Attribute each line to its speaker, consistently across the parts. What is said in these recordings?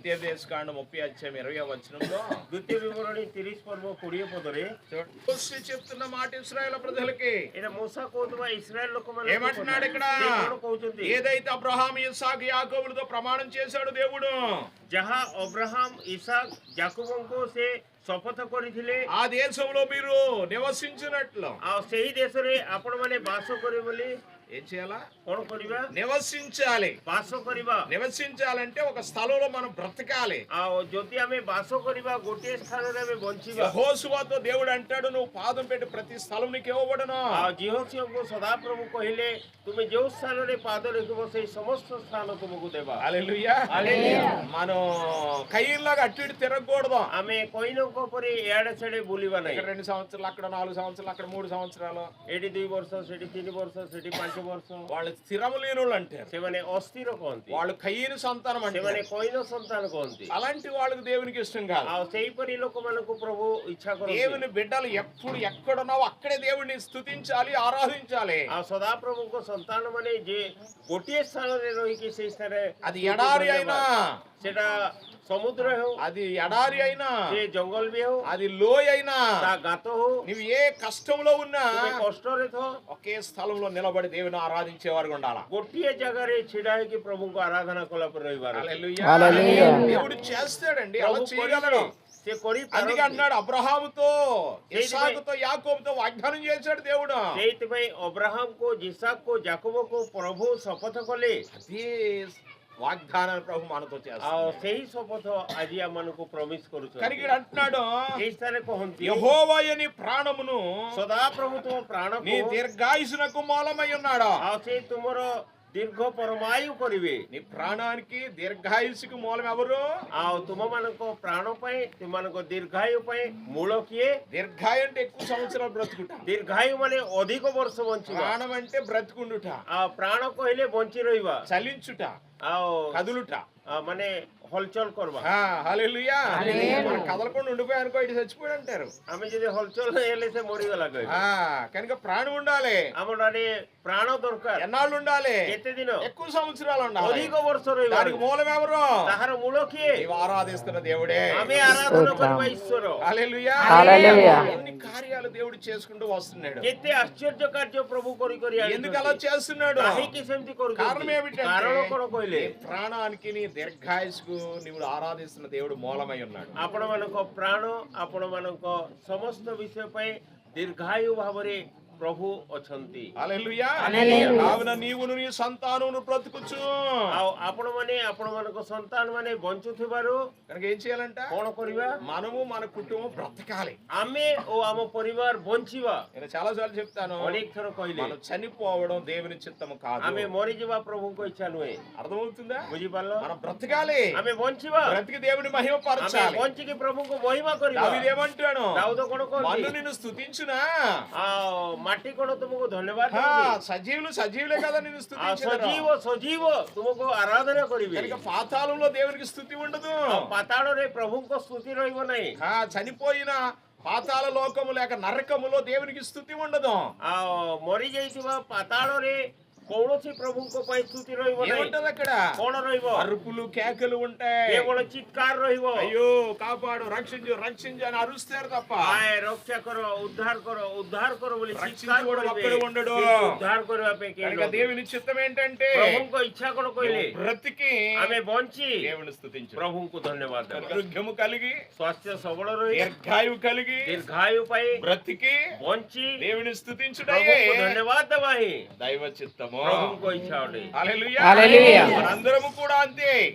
Speaker 1: ద్వితీయోపదేశ కాండ ముప్పై అధ్యాయం ఇరవై వచనంలో
Speaker 2: ద్వితీయ వివరణి
Speaker 1: తిరిగి పర్వం చెప్తున్న మాట ఇస్రాయేల్ ప్రజలకి. ఏమంటున్నాడు ఇక్కడ? ఏదైతే అబ్రహాం ఇసాక్ యాకోబులతో ప్రమాణం చేశాడు దేవుడు?
Speaker 2: జహా అబ్రహాం ఇసాక్ యాకోబుకు సే శపథ కొనిଥିଲେ
Speaker 1: ఆ దేశంలో మీరు నివసించినట్లు.
Speaker 2: ఆ సహీ దేశరే అప్పుడు మనే బాసో కొరివలి
Speaker 1: ఏం చేయాలా
Speaker 2: କଣ କରିବା
Speaker 1: నివసించాలి
Speaker 2: ବାସ କରିବା
Speaker 1: నివసించాలంటే ఒక స్థలంలో మనం బ్రతకాలి
Speaker 2: ଆଉ ଯଦି ଆମେ ବାସ କରିବା ଗୋଟିଏ ସ୍ଥାନରେ ଆମେ ବଞ୍ଚିବା
Speaker 1: యెహోషువతో దేవుడు అంటాడు నువ్వు పాదం పెట్టి ప్రతి స్థలం నీకు ఇవ్వబడను
Speaker 2: ଆଉ ଝିଅସିଂହଙ୍କୁ ସଦାପ୍ରଭୁ କହିଲେ ତୁମେ ଯୋଉ ସ୍ଥାନରେ ପାଦ ରଖିବ ସେଇ ସମସ୍ତ ସ୍ଥାନ ତୁମକୁ ଦେବା
Speaker 1: హల్లెలూయా
Speaker 2: హల్లెలూయా.
Speaker 1: మనం కయ్యిలాగా అటు ఇటు తిరగకూడదు
Speaker 2: ଆମେ କଇନଙ୍କ ପରି ଇଆଡେ ସିଆଡେ ବୁଲିବା ନାହିଁ
Speaker 1: ఇక్కడ రెండు సంవత్సరాలు అక్కడ నాలుగు సంవత్సరాలు అక్కడ మూడు సంవత్సరాలు
Speaker 2: ଏଠି ଦୁଇ ବର୍ଷ ସେଠି ତିନି ବର୍ଷ ସେଠି ପାଞ୍ଚ ବର୍ଷ
Speaker 1: వాళ్ళు స్థిరము అంటారు. వాళ్ళు కయ్యను సంతానం అంటే
Speaker 2: శివనే
Speaker 1: అలాంటి వాళ్ళకి దేవునికి ఇష్టం కాదు.
Speaker 2: ఆ మనకు ప్రభు
Speaker 1: దేవుని బిడ్డలు ఎప్పుడు ఎక్కడున్నావు అక్కడే దేవుని స్థుతించాలి ఆరాధించాలి.
Speaker 2: ఆ సదా ప్రభుకు సంతానం అనే కొట్టే స్థానం రోహికి చేస్తారే
Speaker 1: అది ఎడారి అయినా.
Speaker 2: ସମୁଦ୍ର ହେଉ
Speaker 1: అది ఎడారి అయినా
Speaker 2: ସେ ଜଙ୍ଗଲ ବି ହେଉ
Speaker 1: అది లోయ అయినా
Speaker 2: ତା ଗାତ ହଉ
Speaker 1: నువ్వు ఏ కష్టంలో ఉన్నా
Speaker 2: ତୁମେ କଷ୍ଟରେ ଥ
Speaker 1: ఒకే స్థలంలో నిలబడి దేవుని ఆరాధించేవారు ఉండాలా
Speaker 2: ଗୋଟିଏ ଜାଗାରେ ଛିଡା ହେଇକି ପ୍ରଭୁଙ୍କୁ ଆରାଧନା କଲା ପରେ ରହିବାର ଅଛି।
Speaker 1: హల్లెలూయా.
Speaker 3: హల్లెలూయా.
Speaker 1: దేవుడు చేస్తాడండి అలా
Speaker 2: ପ୍ରଭୁ
Speaker 1: చేయగలడు
Speaker 2: କରିବେ ସେ
Speaker 1: అందుకే
Speaker 2: କରିପାରନ୍ତି
Speaker 1: అన్నాడు అబ్రహాముతో ఇస్సాకుతో యాకోబుతో వాగ్దానం చేశాడు దేవుడు
Speaker 2: ସେଇଥିପାଇଁ ଅବ୍ରାହମକୁ ଜିସାକକୁ ଜାକୁବକୁ ପ୍ରଭୁ ଶପଥ କଲେ
Speaker 1: అదే వాగ్దానాన్ని ప్రభు మనతో చేస్తాడు
Speaker 2: ଆଉ ସେଇ ଶପଥ ଆଜି ଆମମାନଙ୍କୁ ପ୍ରମିଶ
Speaker 1: కనుక
Speaker 2: କରୁଛନ୍ତି
Speaker 1: ఇక్కడ అంటున్నాడు
Speaker 2: ଏଇ ସ୍ଥାନରେ କହନ୍ତି
Speaker 1: యహోవయని ప్రాణమును
Speaker 2: ସଦାପ୍ରଭୁ ତୁମ ପ୍ରାଣକୁ
Speaker 1: నీ దీర్ఘాయుసునకు మూలమై ఉన్నాడు
Speaker 2: ଆଉ ସେ ତୁମର దీర్ఘోపరమాయు కొరివి
Speaker 1: నీ ప్రాణానికి దీర్ఘాయుసుకి మూలం ఎవరు
Speaker 2: ఆ తుమ మనకు ప్రాణంపై మనకు దీర్ఘాయుపై మూలకి
Speaker 1: దీర్ఘాయు అంటే ఎక్కువ సంవత్సరాలు బ్రతుకుంటా.
Speaker 2: దీర్ఘాయు అనే అధిక వర్షం వంచు
Speaker 1: ప్రాణం అంటే బ్రతుకుండుట.
Speaker 2: ఆ ప్రాణ కోహలే ఇవ
Speaker 1: చలించుట కదులుట. మనే హొల్చోల్ కదలకుండా ఉండిపోయి అనుకో ఇటు చచ్చిపోయి అంటారు ఆమె కనుక ప్రాణం ఉండాలి.
Speaker 2: ఆమె ప్రాణం దొరకాలి.
Speaker 1: ఎన్నాళ్ళు ఉండాలి?
Speaker 2: ఎత్తదినం
Speaker 1: ఎక్కువ సంవత్సరాలు ఉండాలి. దానికి మూలం ఎవరు?
Speaker 2: సహర
Speaker 1: మూలోకి. ఆరాధిస్తున్న దేవుడే.
Speaker 2: ఆమె ఆరాధన
Speaker 1: కొరవ
Speaker 3: ఇస్తారు
Speaker 1: ఎన్ని కార్యాలు దేవుడు చేసుకుంటూ వస్తున్నాడు
Speaker 2: କେତେ ଆଶ୍ଚର୍ଯ୍ୟ କାର୍ଯ୍ୟ ପ୍ରଭୁ କରି କରି
Speaker 1: ఎందుకు అలా
Speaker 2: ଆଣିଛନ୍ତି।
Speaker 1: చేస్తున్నాడు
Speaker 2: କାହିଁକି ସେମିତି
Speaker 1: కారణం
Speaker 2: କରୁଛନ୍ତି
Speaker 1: ఏమిటంటే
Speaker 2: କାରଣ କଣ କହିଲେ
Speaker 1: నీ ప్రాణానికి నీ దీర్ఘాయుసుకు నీవు ఆరాధిస్తున్న దేవుడు మూలమై ఉన్నాడు
Speaker 2: ଆପଣମାନଙ୍କ ପ୍ରାଣ ଆପଣମାନଙ୍କ ସମସ୍ତ ବିଷୟ ପାଇଁ ଦୀର୍ଘାୟୁ ଭାବରେ ପ୍ରଭୁ ଅଛନ୍ତି
Speaker 1: హల్లెలూయా
Speaker 3: హల్లెలూయా.
Speaker 1: కావున నీవును నీ సంతానమును బ్రతుకుచు
Speaker 2: ଆଉ ଆପଣମାନେ ଆପଣମାନଙ୍କ ସନ୍ତାନ ମାନେ ବଞ୍ଚୁଥିବାରୁ
Speaker 1: కనుక ఏం చేయాలంట
Speaker 2: କଣ କରିବା
Speaker 1: మనము మన కుటుంబం బ్రతకాలి
Speaker 2: ଆମେ ଓ ଆମ ପରିବାର ବଞ୍ଚିବା
Speaker 1: నేను చాలా సార్లు చెప్తాను
Speaker 2: ଅନେକ ଥର କହିଲେ
Speaker 1: మనం చనిపోవడం దేవుని చిత్తము కాదు
Speaker 2: ଆମେ ମରିଯିବା ପ୍ରଭୁଙ୍କ ଇଚ୍ଛା ନୁହେଁ
Speaker 1: అర్థమవుతుందా
Speaker 2: ବୁଝିପାରିଲ
Speaker 1: మనం బ్రతకాలి
Speaker 2: ଆମେ ବଞ୍ଚିବା
Speaker 1: బ్రతికి దేవుని మహిమ
Speaker 2: ଆମେ
Speaker 1: పరచాలి
Speaker 2: ବଞ୍ଚିକି ପ୍ରଭୁଙ୍କୁ ମହିମା କରିବା
Speaker 1: దావిదేమంటాడు
Speaker 2: ଦାଉଦ କଣ
Speaker 1: మన్ను
Speaker 2: କହନ୍ତି
Speaker 1: నిన్ను స్తుతించునా
Speaker 2: ଆଉ మట్టి కూడా
Speaker 1: তোমাকে
Speaker 2: ధన్యవాద
Speaker 1: సజీవులు సజీవులే కదా
Speaker 2: సజీవ సజీవ తుమకు ఆరాధన
Speaker 1: కొరివి పాతాళంలో దేవునికి స్థుతి ఉండదు।
Speaker 2: పాతాళరే రే స్తుతి స్థుతి నై
Speaker 1: ఆ చనిపోయిన పాతాళ లోకము లేక నరకములో దేవునికి స్థుతి ఉండదు।
Speaker 2: ఆ మొరిగైతివా పాతాళరే କୌଣସି ପ୍ରଭୁଙ୍କ ପାଇଁ ସ୍ତୁତି ରହିବ ନାହିଁ
Speaker 1: ఏముంటది అక్కడ
Speaker 2: କଣ ରହିବ
Speaker 1: అరుపులు కేకలు ఉంటాయి
Speaker 2: କେବଳ ଚିତ୍କାର ରହିବ
Speaker 1: అయ్యో కాపాడు రక్షించు రక్షించు అని అరుస్తారు తప్ప
Speaker 2: ଆଏ ରକ୍ଷା କର ଉଦ୍ଧାର କର ଉଦ୍ଧାର କର ବୋଲି ଚିତ୍କାର
Speaker 1: రక్షించువాడు
Speaker 2: କରିବେ
Speaker 1: ఒక్కడు ఉండడు.
Speaker 2: କିନ୍ତୁ ଉଦ୍ଧାର କରିବା ପାଇଁ କେହି
Speaker 1: కనుక
Speaker 2: ନଥିବେ।
Speaker 1: దేవుని చిత్తం ఏంటంటే
Speaker 2: ପ୍ରଭୁଙ୍କ ଇଚ୍ଛା କଣ କହିଲେ
Speaker 1: నువ్వు బ్రతికి
Speaker 2: ଆମେ ବଞ୍ଚି
Speaker 1: దేవుని స్థుతించు
Speaker 2: ପ୍ରଭୁଙ୍କୁ ଧନ୍ୟବାଦ ଦେବା
Speaker 1: ఆరోగ్యము కలిగి
Speaker 2: ସ୍ୱାସ୍ଥ୍ୟ ସବଳ ରହି
Speaker 1: దీర్ఘాయువు కలిగి
Speaker 2: ଦୀର୍ଘାୟୁ ପାଇଁ
Speaker 1: బ్రతికి
Speaker 2: ବଞ୍ଚି
Speaker 1: దేవుని స్థుతించుటయే
Speaker 2: ପ୍ରଭୁଙ୍କୁ ଧନ୍ୟବାଦ ଦେବା ହିଁ
Speaker 1: దైవ చిత్తము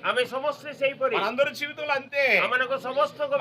Speaker 2: ଆମେ ସମସ୍ତେ
Speaker 1: ସେହିପରି ଜୀବିତ ଅନ୍ତେ
Speaker 2: ଆମ ସମସ୍ତଙ୍କ